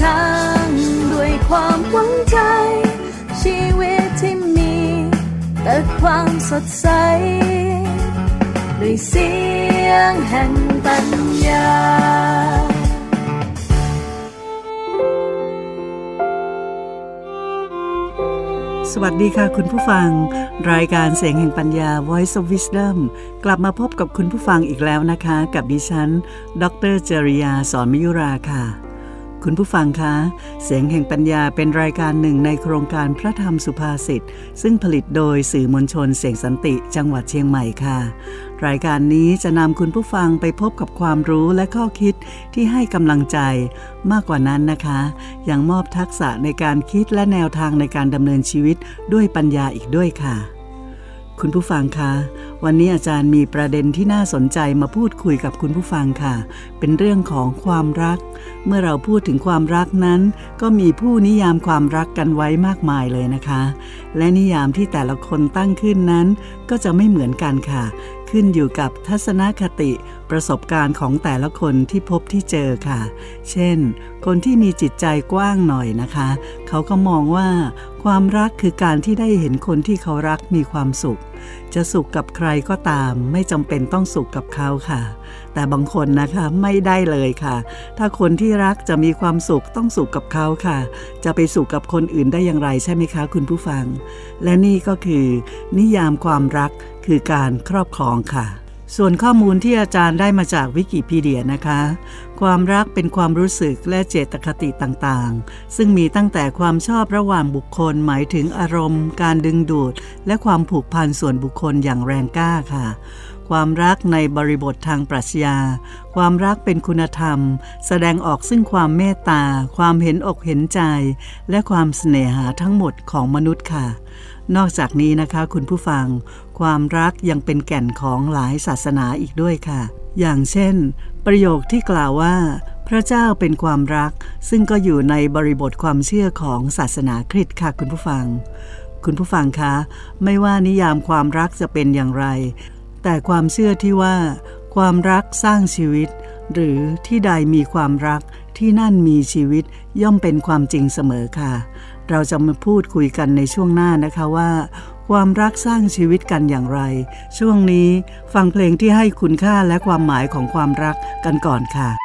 ทางด้วยความหวังใจ ชีวิตที่มี แต่ความสดใส ด้วยเสียงแห่งปัญญาสวัสดีค่ะคุณผู้ฟัง รายการเสียงแห่งปัญญา Voice of Wisdom กลับมาพบกับคุณผู้ฟังอีกแล้วนะคะ กับดิฉัน ดรจริยาสอนมยุราค่ะ คุณผู้ฟังคะ เสียงแห่งปัญญาเป็นรายการหนึ่งในโครงการพระธรรมสุภาษิตซึ่งผลิตโดยสื่อมวลชนเสียงสันติจังหวัดเชียงใหม่ค่ะ รายการนี้จะนำคุณผู้ฟังไปพบกับความรู้และข้อคิดที่ให้กำลังใจ มากกว่านั้นนะคะ ยังมอบทักษะในการคิดและแนวทางในการดำเนินชีวิตด้วยปัญญาอีกด้วยค่ะ คุณผู้ฟังคะ วันนี้อาจารย์มีประเด็นที่น่าสนใจมาพูดคุยกับคุณผู้ฟังค่ะ เป็นเรื่องของความรัก เมื่อเราพูดถึงความรักนั้น ก็มีผู้นิยามความรักกันไว้มากมายเลยนะคะ และนิยามที่แต่ละคนตั้งขึ้นนั้น ก็จะไม่เหมือนกันค่ะ ขึ้นอยู่กับทัศนคติประสบการณ์ของแต่ละคนที่พบที่เจอค่ะ เช่น คนที่มีจิตใจกว้างหน่อยนะคะ เขาก็มองว่า ความรักคือการที่ได้เห็นคนที่เขารักมีความสุข จะสุขกับใครก็ตาม ไม่จำเป็นต้องสุขกับเขาค่ะ แต่บางคนนะคะไม่ได้เลยค่ะ ถ้าคนที่รักจะมีความสุขต้องสุขกับเขาค่ะ จะไปสุขกับคนอื่นได้อย่างไรใช่ไหมคะ คุณผู้ฟัง และนี่ก็คือ นิยามความรัก คือการครอบครองค่ะ ส่วนข้อมูลที่อาจารย์ได้มาจากวิกิพีเดียนะคะ ความรักเป็นความรู้สึกและเจตคติต่างๆ ซึ่งมีตั้งแต่ความชอบระหว่างบุคคลหมายถึงอารมณ์ การดึงดูด และความผูกพันส่วนบุคคลอย่างแรงกล้าค่ะความรักในบริบททางปรัชญา ความรักเป็นคุณธรรม แสดงออกซึ่งความเมตตา ความเห็นอกเห็นใจ และความเสน่หาทั้งหมดของมนุษย์ค่ะ นอกจากนี้นะคะคุณผู้ฟัง ความรักยังเป็นแก่นของหลายศาสนาอีกด้วยค่ะ อย่างเช่น ประโยคที่กล่าวว่า พระเจ้าเป็นความรัก ซึ่งก็อยู่ในบริบทความเชื่อของศาสนาคริสต์ค่ะคุณผู้ฟัง คุณผู้ฟังคะ ไม่ว่านิยามความรักจะเป็นอย่างไร แต่ความเชื่อที่ว่า ความรักสร้างชีวิต หรือที่ใดมีความรักที่นั่นมีชีวิตย่อมเป็นความจริงเสมอค่ะ เราจะมาพูดคุยกันในช่วงหน้านะคะว่า ความรักสร้างชีวิตกันอย่างไร ช่วงนี้ฟังเพลงที่ให้คุณค่าและความหมายของความรักกันก่อนค่ะ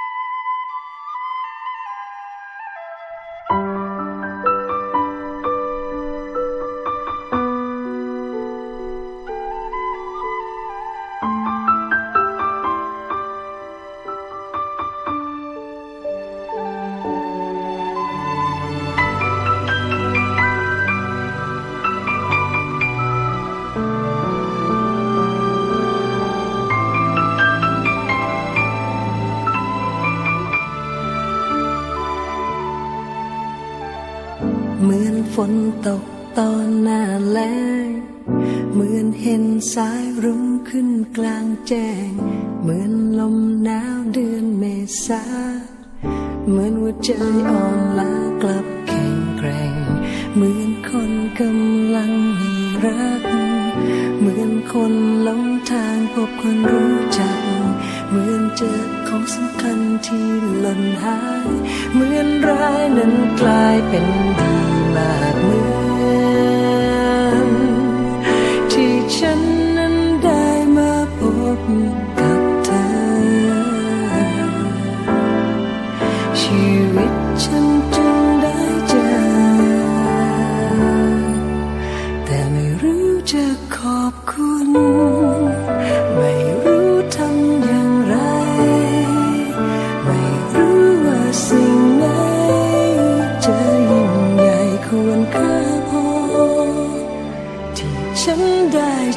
ดือนเมษาเหมือนหัวใจอ่อนล้ากลับแข็งแกร่ง เหมือนคนกำลังมีรัก เหมือนคนหลงทางพบคนรู้จัก เหมือนเจอของสำคัญที่หล่นหาย เหมือนร้ายนั้นกลายเป็นดีมากเหมือน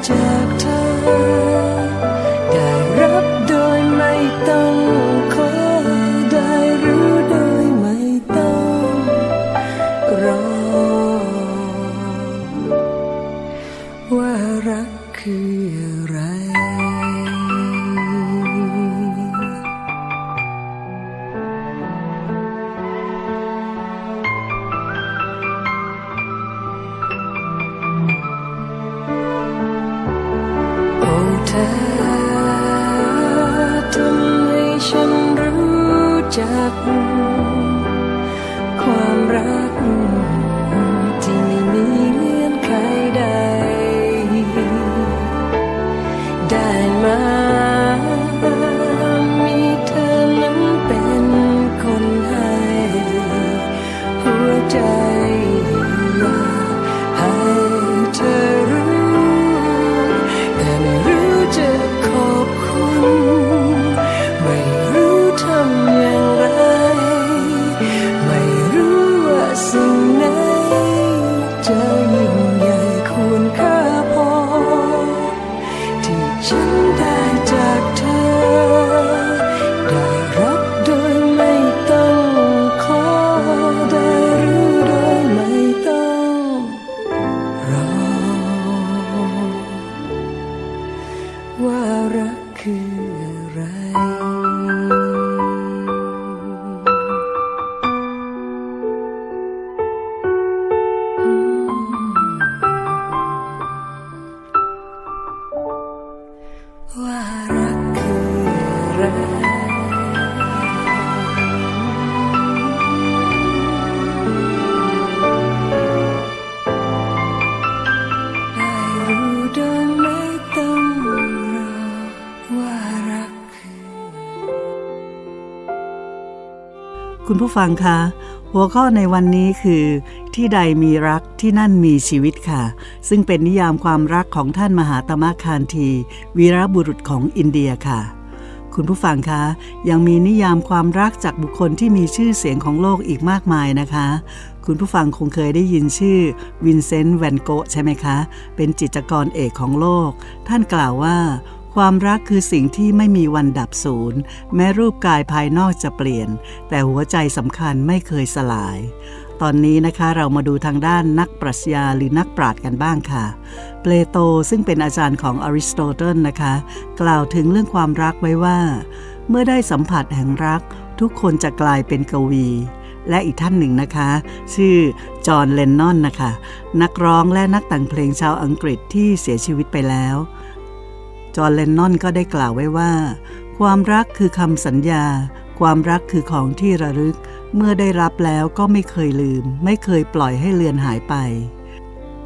ไคุณผู้ฟังคะ หัวข้อในวันนี้คือ ที่ใดมีรักที่นั่นมีชีวิตค่ะ ซึ่งเป็นนิยามความรักของท่านมหาตมะคานทีวีรบุรุษของอินเดียค่ะ คุณผู้ฟังคะ ยังมีนิยามความรักจากบุคคลที่มีชื่อเสียงของโลกอีกมากมายนะคะ คุณผู้ฟังคงเคยได้ยินชื่อวินเซนต์แวนโกะใช่ไหมคะ เป็นจิตรกรเอกของโลก ท่านกล่าวว่า ความรักคือสิ่งที่ไม่มีวันดับสูญแม้รูปกายภายนอกจะเปลี่ยน แต่หัวใจสำคัญไม่เคยสลาย ตอนนี้นะคะเรามาดูทางด้านนักปรัชญาหรือนักปราชญ์กันบ้างค่ะ เปลโตซึ่งเป็นอาจารย์ของอริสโตเติลนะคะ กล่าวถึงเรื่องความรักไว้ว่า เมื่อได้สัมผัสแห่งรัก ทุกคนจะกลายเป็นกวีและอีกท่านหนึ่งนะคะ ชื่อ จอห์นเลนนอนนะคะ นักร้องและนักแต่งเพลงชาวอังกฤษที่เสียชีวิตไปแล้ว จอห์นเลนนอนก็ได้กล่าวไว้ว่า ความรักคือคำสัญญา ความรักคือของที่ระลึก เมื่อได้รับแล้วก็ไม่เคยลืม ไม่เคยปล่อยให้เลือนหายไป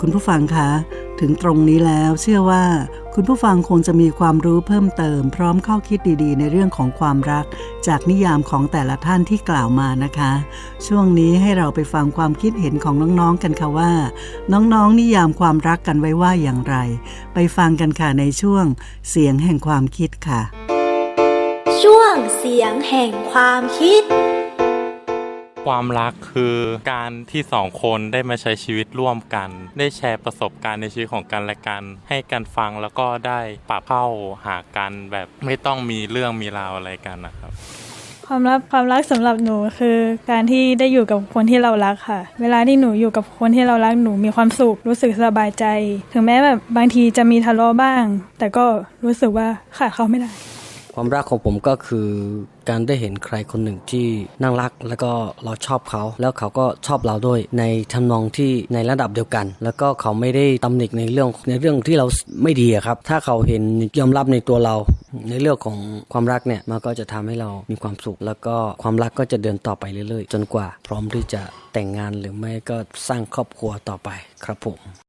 คุณผู้ฟังคะ ถึงตรงนี้แล้วเชื่อว่าคุณผู้ฟังคงจะมีความรู้เพิ่มเติม พร้อมข้อคิดดีๆ ในเรื่องของความรัก จากนิยามของแต่ละท่านที่กล่าวมานะคะ ช่วงนี้ให้เราไปฟังความคิดเห็นของน้องๆกันค่ะว่า น้องๆ นิยามความรักกันไว้ว่าอย่างไร ไปฟังกันค่ะในช่วงเสียงแห่งความคิดค่ะ ช่วงเสียงแห่งความคิด ความรักคือการที่สองคนได้มาใช้ชีวิตร่วมกัน ได้แชร์ประสบการณ์ในชีวิตของกันและกัน ให้กันฟังแล้วก็ได้ปรับเข้าหากันแบบไม่ต้องมีเรื่องมีราวอะไรกันนะครับ ความรักความรักสำหรับหนูคือการที่ได้อยู่กับคนที่เรารักค่ะ เวลาที่หนูอยู่กับคนที่เรารักหนูมีความสุขรู้สึกสบายใจ ถึงแม้แบบบางทีจะมีทะเลาะบ้าง แต่ก็รู้สึกว่าขาดเขาไม่ได้ความรักของผมก็คือ การได้เห็นใครคนหนึ่งที่น่ารัก แล้วก็เราชอบเขา แล้วเขาก็ชอบเราด้วยในทำนองที่ในระดับเดียวกัน แล้วก็เขาไม่ได้ตำหนิในเรื่องในเรื่องที่เราไม่ดีครับ ถ้าเขาเห็นยอมรับในตัวเรา ในเรื่องของความรักเนี่ยมันก็จะทำให้เรามีความสุข แล้วก็ความรักก็จะเดินต่อไปเรื่อยๆ จนกว่า พร้อมที่จะแต่งงานหรือไม่ก็สร้างครอบครัวต่อไปครับผม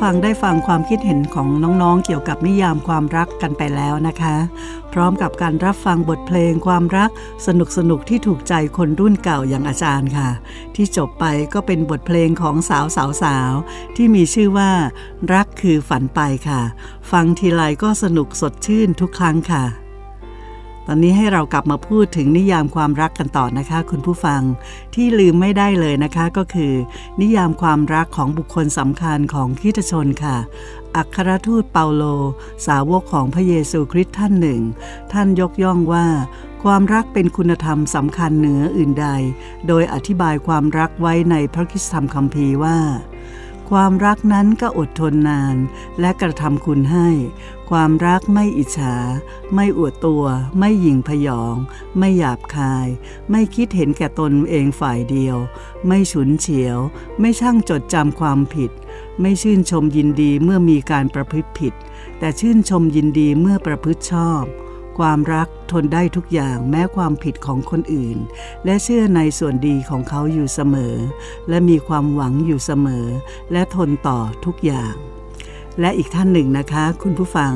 ฟังได้ฟังความคิดเห็นของน้องๆ เกี่ยวกับนิยามความรักกันไปแล้วนะคะ พร้อมกับการรับฟังบทเพลงความรักสนุกสนุกที่ถูกใจคนรุ่นเก่าอย่างอาจารย์ค่ะ ที่จบไปก็เป็นบทเพลงของสาวสาวสาวๆที่มีชื่อว่า รักคือฝันไปค่ะ ฟังทีไรก็สนุกสดชื่นทุกครั้งค่ะ อนนี้ให้เรากลับมาพูดถึงนิยามความรักกันต่อนะคะ คุณผู้ฟังที่ลืมไม่ได้เลยนะคะก็คือ นิยามความรักของบุคคลสำคัญของคริสตชนค่ะ อัครทูตเปาโล สาวกของพระเยซูคริสต์ท่านหนึ่ง ท่านยกย่องว่า ความรักเป็นคุณธรรมสำคัญเหนืออื่นใด โดยอธิบายความรักไว้ในพระคิสธรรมคัมภีร์ว่า ความรักนั้นก็อดทนนาน และกระทำคุณให้ ความรักไม่อิจฉา ไม่อวดตัว ไม่หยิ่งพยอง ไม่หยาบคาย ไม่คิดเห็นแก่ตนเองฝ่ายเดียว ไม่ฉุนเฉียว ไม่ช่างจดจำความผิด ไม่ชื่นชมยินดีเมื่อมีการประพฤติผิด แต่ชื่นชมยินดีเมื่อประพฤติชอบ ความรักทนได้ทุกอย่างแม้ความผิดของคนอื่น และเชื่อในส่วนดีของเขาอยู่เสมอ และมีความหวังอยู่เสมอ และทนต่อทุกอย่างและอีกท่านหนึ่งนะคะ คุณผู้ฟัง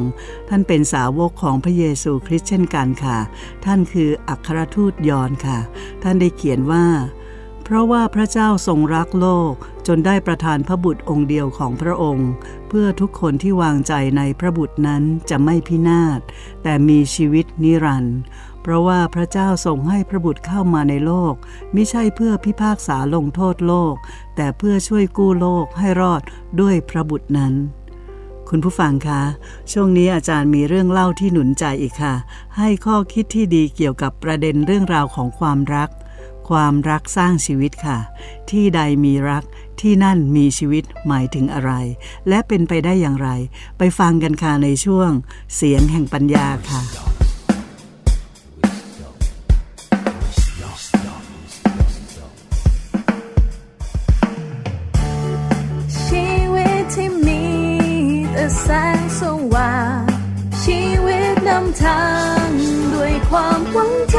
ท่านเป็นสาวกของพระเยซูคริสต์เช่นกันค่ะ ท่านคืออัครทูตยอนค่ะ ท่านได้เขียนว่า เพราะว่าพระเจ้าทรงรักโลกจนได้ประทานพระบุตรองค์เดียวของพระองค์ พื่อทุกคนที่วางใจในพระบุตรนั้นจะไม่พินาศ แต่มีชีวิตนิรันดร์เพราะว่าพระเจ้าทรงให้พระบุตรเข้ามาในโลก ไม่ใช่เพื่อพิพากษาลงโทษโลก แต่เพื่อช่วยกู้โลกให้รอดด้วยพระบุตรนั้น คุณผู้ฟังคะ ช่วงนี้อาจารย์มีเรื่องเล่าที่หนุนใจอีกค่ะ ให้ข้อคิดที่ดีเกี่ยวกับประเด็นเรื่องราวของความรัก ความรักสร้างชีวิตค่ะ ที่ใดมีรัก ที่นั่นมีชีวิตหมายถึงอะไร และเป็นไปได้อย่างไร ไปฟังกันค่ะในช่วงเสียงแห่งปัญญาค่ะชีวิตที่มีแต่แสงสว่างชีวิตนำทางด้วยความหวังใจ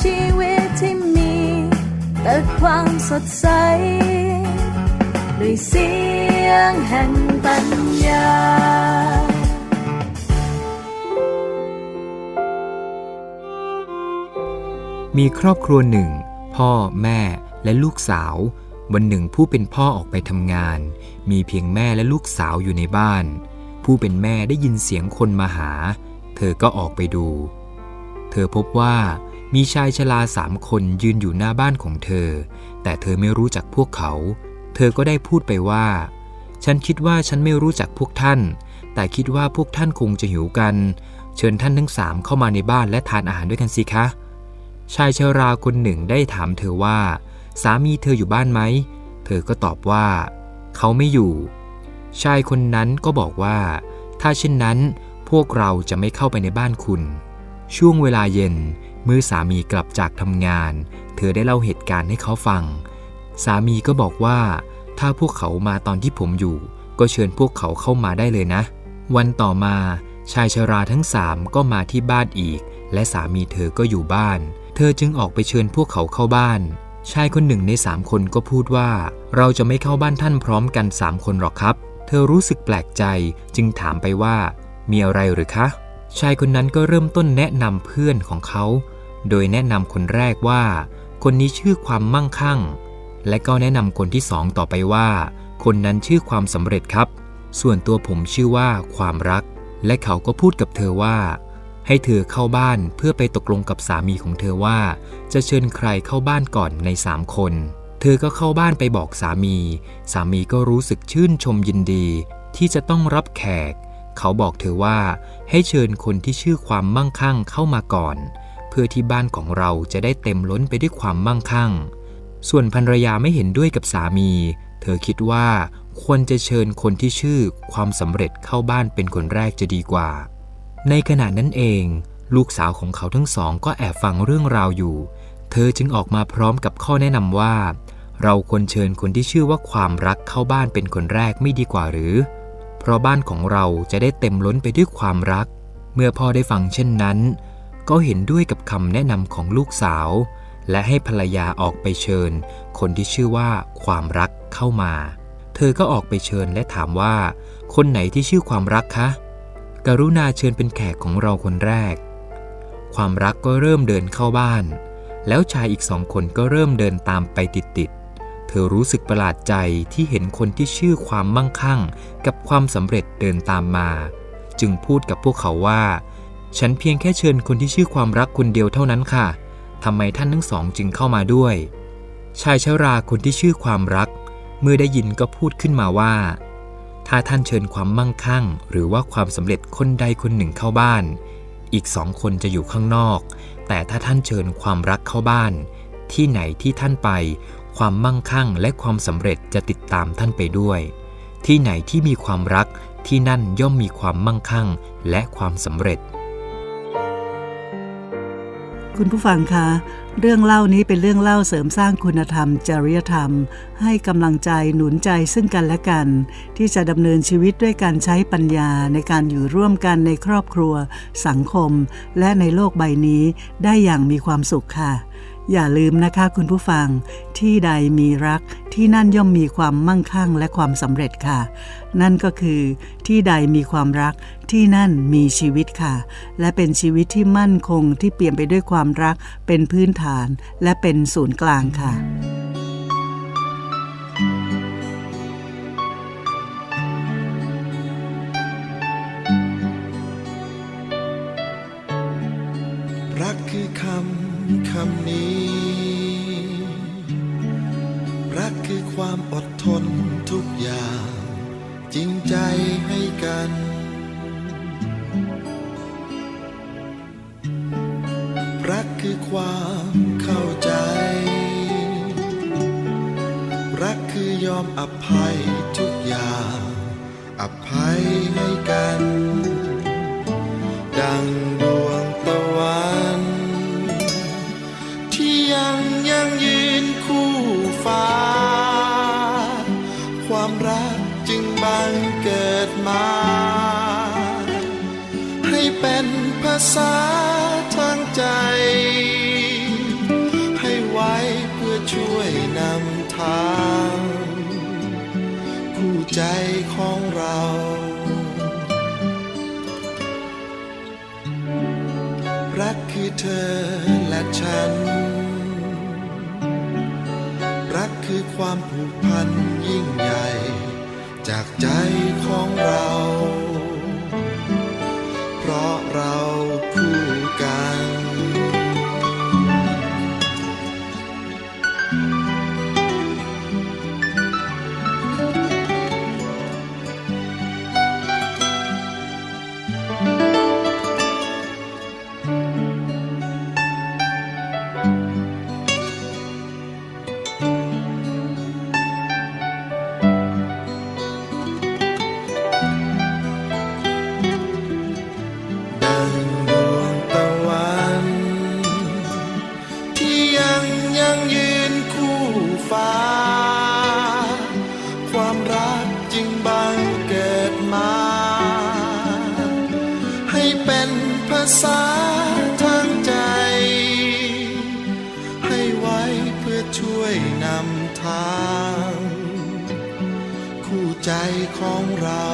ชีวิตที่มีแต่ความสดใส ด้วยเสียงแห่งปัญญามีครอบครัวหนึ่ง พ่อแม่และลูกสาว วันหนึ่งผู้เป็นพ่อออกไปทำงาน มีเพียงแม่และลูกสาวอยู่ในบ้าน ผู้เป็นแม่ได้ยินเสียงคนมาหา เธอก็ออกไปดู เธอพบว่ามีชายชราสามคนยืนอยู่หน้าบ้านของเธอ แต่เธอไม่รู้จักพวกเขา เธอก็ได้พูดไปว่า ฉันคิดว่าฉันไม่รู้จักพวกท่าน แต่คิดว่าพวกท่านคงจะหิวกัน เชิญท่านทั้งสามเข้ามาในบ้านและทานอาหารด้วยกันสิคะ ชายชราคนหนึ่งได้ถามเธอว่า สามีเธออยู่บ้านไหม เธอก็ตอบว่า เขาไม่อยู่ ชายคนนั้นก็บอกว่า ถ้าเช่นนั้น พวกเราจะไม่เข้าไปในบ้านคุณ ช่วงเวลาเย็นเมื่อสามีกลับจากทำงาน เธอได้เล่าเหตุการณ์ให้เขาฟัง สามีก็บอกว่า ถ้าพวกเขามาตอนที่ผมอยู่ ก็เชิญพวกเขาเข้ามาได้เลยนะ วันต่อมาชายชราทั้งสามก็มาที่บ้านอีก และสามีเธอก็อยู่บ้าน เธอจึงออกไปเชิญพวกเขาเข้าบ้าน ชายคนหนึ่งในสามคนก็พูดว่า เราจะไม่เข้าบ้านท่านพร้อมกันสามคนหรอกครับ เธอรู้สึกแปลกใจจึงถามไปว่า มีอะไรหรือคะ ชายคนนั้นก็เริ่มต้นแนะนำเพื่อนของเขา โดยแนะนำคนแรกว่า คนนี้ชื่อความมั่งคั่ง และก็แนะนำคนที่สองต่อไปว่า คนนั้นชื่อความสำเร็จครับ ส่วนตัวผมชื่อว่าความรัก และเขาก็พูดกับเธอว่า ให้เธอเข้าบ้านเพื่อไปตกลงกับสามีของเธอว่า จะเชิญใครเข้าบ้านก่อนในสามคน เธอก็เข้าบ้านไปบอกสามี สามีก็รู้สึกชื่นชมยินดี ที่จะต้องรับแขก เขาบอกเธอว่า ให้เชิญคนที่ชื่อความมั่งคั่งเข้ามาก่อน เพื่อที่บ้านของเราจะได้เต็มล้นไปด้วยความมั่งคั่ง ส่วนภรรยาไม่เห็นด้วยกับสามี เธอคิดว่าควรจะเชิญคนที่ชื่อความสำเร็จเข้าบ้านเป็นคนแรกจะดีกว่า ในขณะนั้นเอง ลูกสาวของเขาทั้งสองก็แอบฟังเรื่องราวอยู่ เธอจึงออกมาพร้อมกับข้อแนะนำว่า เราควรเชิญคนที่ชื่อว่าความรักเข้าบ้านเป็นคนแรกไม่ดีกว่าหรือ เพราะบ้านของเราจะได้เต็มล้นไปด้วยความรัก เมื่อพ่อได้ฟังเช่นนั้น ก็เห็นด้วยกับคำแนะนำของลูกสาว และให้ภรรยาออกไปเชิญ คนที่ชื่อว่าความรักเข้ามา เธอก็ออกไปเชิญและถามว่า คนไหนที่ชื่อความรักคะ กรุณาเชิญเป็นแขกของเราคนแรก ความรักก็เริ่มเดินเข้าบ้าน แล้วชายอีกสองคนก็เริ่มเดินตามไปติดๆ เธอรู้สึกประหลาดใจที่เห็นคนที่ชื่อความมั่งคั่ง กับความสำเร็จเดินตามมา จึงพูดกับพวกเขาว่า ฉันเพียงแค่เชิญคนที่ชื่อความรักคนเดียวเท่านั้นค่ะ ทำไมท่านทั้งสองจึงเข้ามาด้วย ชายชราคนที่ชื่อความรัก เมื่อได้ยินก็พูดขึ้นมาว่า ถ้าท่านเชิญความมั่งคั่ง หรือว่าความสำเร็จคนใดคนหนึ่งเข้าบ้าน อีกสองคนจะอยู่ข้างนอก แต่ถ้าท่านเชิญความรักเข้าบ้าน ที่ไหนที่ท่านไป ความมั่งคั่งและความสำเร็จจะติดตามท่านไปด้วย ที่ไหนที่มีความรักที่นั่นย่อมมีความมั่งคั่งและความสำเร็จ คุณผู้ฟังคะ เรื่องเล่านี้เป็นเรื่องเล่าเสริมสร้างคุณธรรม จริยธรรม ให้กำลังใจหนุนใจซึ่งกันและกัน ที่จะดำเนินชีวิตด้วยการใช้ปัญญาในการอยู่ร่วมกันในครอบครัว สังคม และในโลกใบนี้ได้อย่างมีความสุขค่ะ อย่าลืมนะคะคุณผู้ฟัง ที่ใดมีรักที่นั่นย่อมมีความมั่งคั่งและความสำเร็จค่ะ นั่นก็คือ ที่ใดมีความรักที่นั่นมีชีวิตค่ะ และเป็นชีวิตที่มั่นคงที่เปลี่ยนไปด้วยความรักเป็นพื้นฐานและเป็นศูนย์กลางค่ะรักคือคำคำนี้ รักคือความอดทนทุกอย่าง จริงใจให้กัน รักคือความเข้าใจ รักคือยอมอภัย ษาทางใจ ให้ไว้เพื่อช่วยนำทาง คู่ใจของเรารักคือเธอและฉัน รักคือความความผูกพันยิ่งใหญ่ จากใจของเรา ษาทางใจ ให้ไว้เพื่อช่วยนำทาง คู่ใจของเรา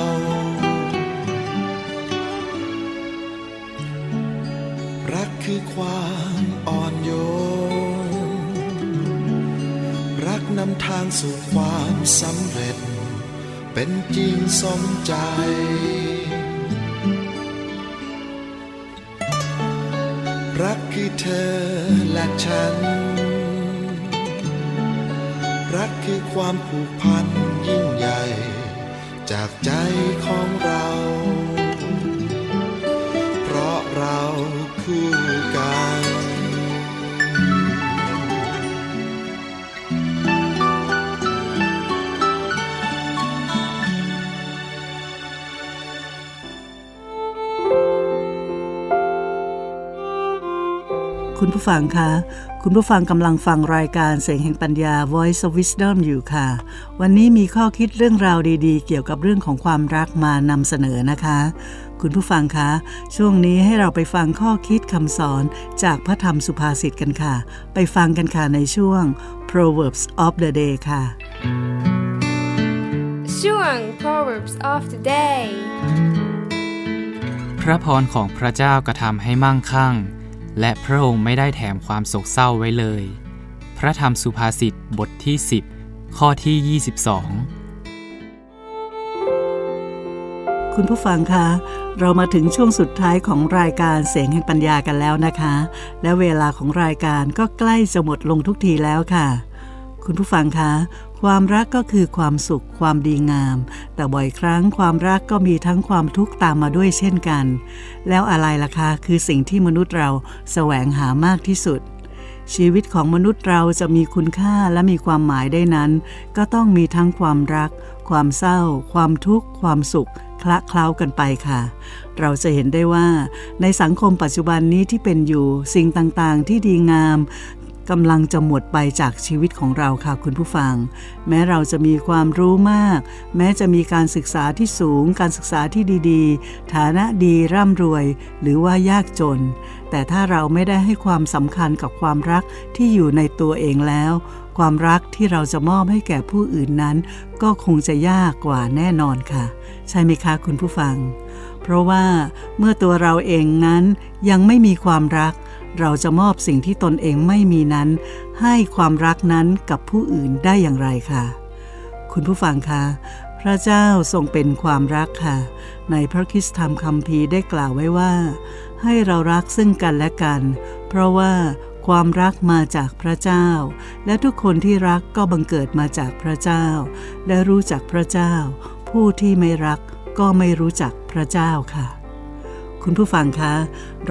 รักคือความอ่อนโยน รักนำทางสู่ความสำเร็จ เป็นจริงสมใจ รักคือเธอและฉัน รักคือความผูกพันยิ่งใหญ่ จากใจของเรา คุณผู้ฟังคะ คุณผู้ฟังกำลังฟังรายการเสียงแห่งปัญญา Voice of Wisdom อยู่ค่ะ วันนี้มีข้อคิดเรื่องราวดีๆ เกี่ยวกับเรื่องของความรักมานำเสนอนะคะ คุณผู้ฟังคะ ช่วงนี้ให้เราไปฟังข้อคิดคำสอนจากพระธรรมสุภาษิตกันค่ะ ไปฟังกันค่ะในช่วง Proverbs of the Day ค่ะ ช่วง Proverbs of the Day พระพรของพระเจ้ากระทำให้มั่งคั่ง และพระองค์ไม่ได้แถมความโศกเศร้าไว้เลย พระธรรมสุภาษิตบทที่ 10 ข้อที่ 22 คุณผู้ฟังคะ เรามาถึงช่วงสุดท้ายของรายการเสียงแห่งปัญญากันแล้วนะคะ และเวลาของรายการก็ใกล้จะหมดลงทุกทีแล้วค่ะ คุณผู้ฟังคะ ความรักก็คือความสุขความดีงาม แต่บ่อยครั้งความรักก็มีทั้งความทุกข์ตามมาด้วยเช่นกัน แล้วอะไรล่ะคะคือสิ่งที่มนุษย์เราแสวงหามากที่สุด ชีวิตของมนุษย์เราจะมีคุณค่าและมีความหมายได้นั้น ก็ต้องมีทั้งความรัก ความเศร้า ความทุกข์ ความสุขคละเคล้ากันไปค่ะ เราจะเห็นได้ว่า ในสังคมปัจจุบันนี้ที่เป็นอยู่สิ่งต่างๆ ที่ดีงาม กำลังจะหมดไปจากชีวิตของเราค่ะคุณผู้ฟัง แม้เราจะมีความรู้มาก แม้จะมีการศึกษาที่สูง การศึกษาที่ดีๆ ฐานะดีร่ำรวย หรือว่ายากจน แต่ถ้าเราไม่ได้ให้ความสำคัญกับความรักที่อยู่ในตัวเองแล้ว ความรักที่เราจะมอบให้แก่ผู้อื่นนั้น ก็คงจะยากกว่าแน่นอนค่ะ ใช่ไหมคะคุณผู้ฟัง เพราะว่าเมื่อตัวเราเองนั้นยังไม่มีความรัก เราจะมอบสิ่งที่ตนเองไม่มีนั้น ให้ความรักนั้นกับผู้อื่นได้อย่างไรค่ะ คุณผู้ฟังคะ พระเจ้าทรงเป็นความรักค่ะ ในพระคิสธรรมคัมภีร์ได้กล่าวไว้ว่า ให้เรารักซึ่งกันและกัน เพราะว่าความรักมาจากพระเจ้า และทุกคนที่รักก็บังเกิดมาจากพระเจ้า และรู้จักพระเจ้า ผู้ที่ไม่รักก็ไม่รู้จักพระเจ้าค่ะ คุณผู้ฟังคะ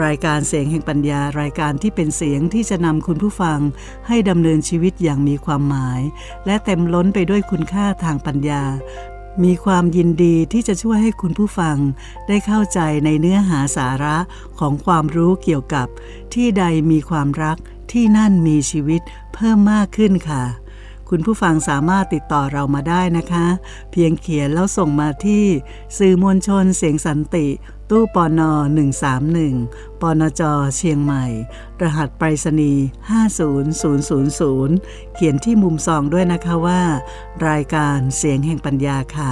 รายการเสียงแห่งปัญญารายการที่เป็นเสียงที่จะนำคุณผู้ฟังให้ดำเนินชีวิตอย่างมีความหมาย และเต็มล้นไปด้วยคุณค่าทางปัญญา มีความยินดีที่จะช่วยให้คุณผู้ฟัง ได้เข้าใจในเนื้อหาสาระของความรู้เกี่ยวกับ ที่ใดมีความรักที่นั่นมีชีวิตเพิ่มมากขึ้นค่ะคุณผู้ฟังสามารถติดต่อเรามาได้นะคะ เพียงเขียนแล้วส่งมาที่ สื่อมวลชนเสียงสันติ ตู้ปอนอ131ปนจเชียงใหม่ รหัสไปรษณีย์50000 เขียนที่มุมซองด้วยนะคะว่า รายการเสียงแห่งปัญญาค่ะ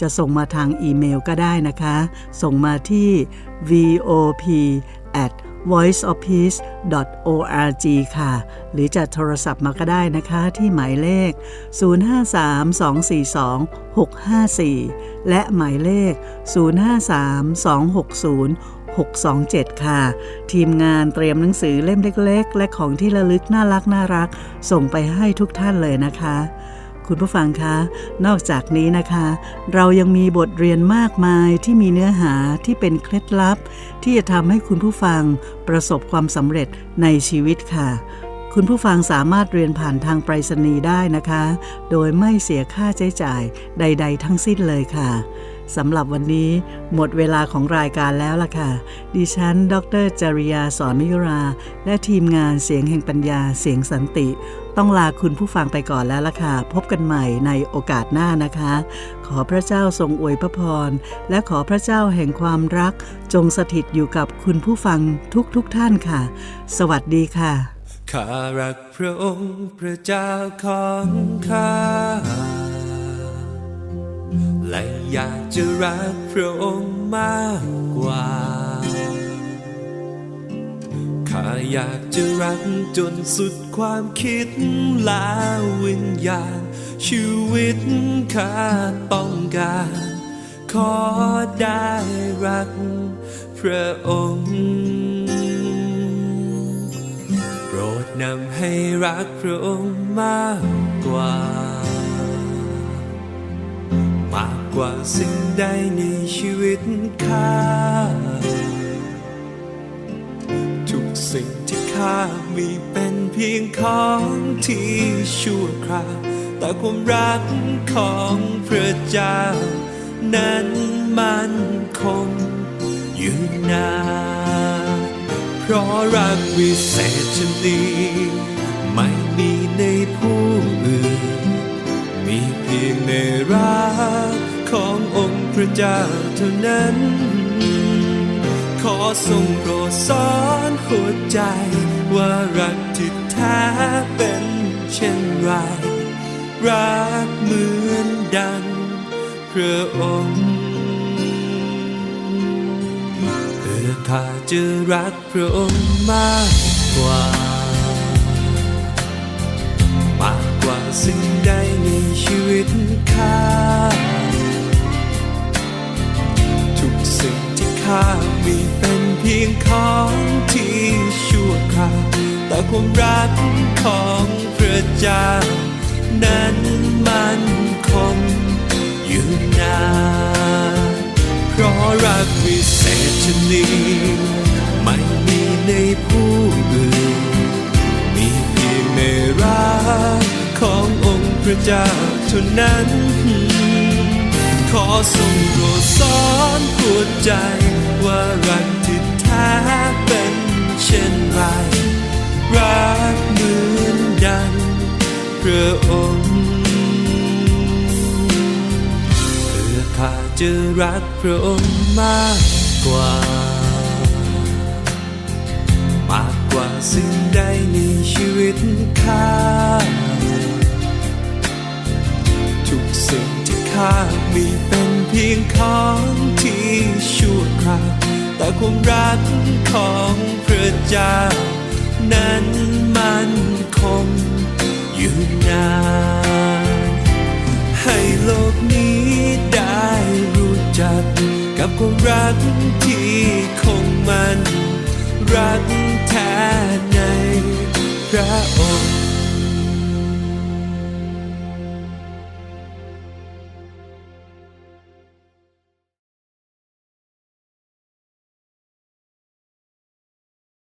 จะส่งมาทางอีเมลก็ได้นะคะ ส่งมาที่ vop at voiceofpeace.org ค่ะ หรือจะโทรศัพท์มาก็ได้นะคะที่หมายเลข 053-242-654 และหมายเลข 053-260-627 ค่ะ ทีมงานเตรียมหนังสือเล่มเล็ก ๆ และของที่ระลึกน่ารักน่ารัก ส่งไปให้ทุกท่านเลยนะคะ คุณผู้ฟังคะ นอกจากนี้นะคะ เรายังมีบทเรียนมากมายที่มีเนื้อหาที่เป็นเคล็ดลับ ที่จะทำให้คุณผู้ฟังประสบความสำเร็จในชีวิตค่ะ คุณผู้ฟังสามารถเรียนผ่านทางไปรษณีย์ได้นะคะ โดยไม่เสียค่าใช้จ่ายใด ๆ ทั้งสิ้นเลยค่ะสำหรับวันนี้หมดเวลาของรายการแล้วล่ะค่ะ ดิฉัน ดรจริยาสอนมิยุรา และทีมงานเสียงแห่งปัญญาเสียงสันติ ต้องลาคุณผู้ฟังไปก่อนแล้วล่ะค่ะ พบกันใหม่ในโอกาสหน้านะคะ ขอพระเจ้าทรงอวยพระพร และขอพระเจ้าแห่งความรัก จงสถิตอยู่กับคุณผู้ฟังทุกๆทท่านค่ะ สวัสดีค่ะข้ารักพระองค์พระเจ้าของข้าและอยากจะรักพระองค์มากกว่า ข้าอยากจะรักจนสุดความคิดละวิญญาณ ชีวิตข้าต้องการ ขอได้รักพระองค์ โปรดนำให้รักพระองค์มากกว่า มากกว่าสิ่งใดในชีวิตข้า สิ่งที่ข้ามีเป็นเพียงของที่ชั่วคราว แต่ความรักของพระเจ้า นั้นมันคงยืนนานเพราะรักวิเศษชนีไม่มีในผู้อื่น มีเพียงในรักขององค์พระเจ้าเท่านั้น ทรงโปรดสอนหัวใจ ว่ารักที่แท้เป็นเช่นไร รักเหมือนดังพระองค์เพื่อข้าจะรักพระองค์มากกว่า มากกว่าสิ่งใดในชีวิตข้าทุกสิ่ง ที่ข้ามีเป็นเพียงของที่ชั่วคราวแต่ความรักของพระเจ้านั้นมันคงอยู่นานเพราะรักวิเศษชนีไม่มีในผู้อื่น มีเพียงในรักขององค์พระเจ้าเท่านั้น ขอทรงโปรดสอนหัวใจ ว่ารักที่แท้เป็นเช่นไร รักเหมือนดังพระองค์เพื่อข้าจะรักพระองค์มากกว่า มากกว่าสิ่งใดในชีวิตข้าทุกสิ่งที่ข้ามีเป็น พียงของที่ชั่วคราวแต่ความรักของพระเจ้า นั้นมันคงอยู่นานให้โลกนี้ได้รู้จัก กับความรักที่คงมัน รักแท้ในพระองค์